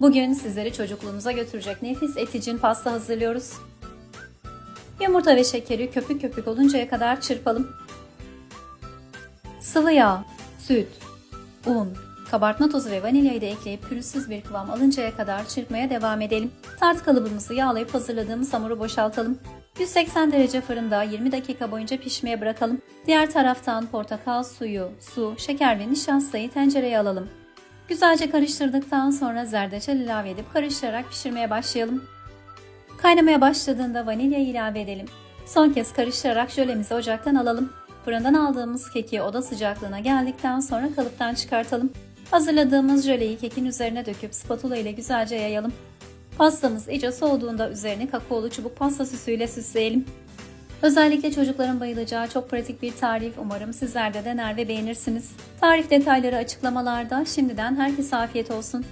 Bugün sizleri çocukluğumuza götürecek nefis eticin pasta hazırlıyoruz. Yumurta ve şekeri köpük köpük oluncaya kadar çırpalım. Sıvı yağ, süt, un, kabartma tozu ve vanilyayı da ekleyip pürüzsüz bir kıvam alıncaya kadar çırpmaya devam edelim. Tart kalıbımızı yağlayıp hazırladığımız hamuru boşaltalım. 180 derece fırında 20 dakika boyunca pişmeye bırakalım. Diğer taraftan portakal suyu, su, şeker ve nişastayı tencereye alalım. Güzelce karıştırdıktan sonra zerdeçal ilave edip karıştırarak pişirmeye başlayalım. Kaynamaya başladığında vanilyayı ilave edelim. Son kez karıştırarak jölemizi ocaktan alalım. Fırından aldığımız keki oda sıcaklığına geldikten sonra kalıptan çıkartalım. Hazırladığımız jöleyi kekin üzerine döküp spatula ile güzelce yayalım. Pastamız iyice soğuduğunda üzerini kakaolu çubuk pasta süsüyle süsleyelim. Özellikle çocukların bayılacağı çok pratik bir tarif. Umarım sizler de dener ve beğenirsiniz. Tarif detayları açıklamalarda. Şimdiden herkese afiyet olsun.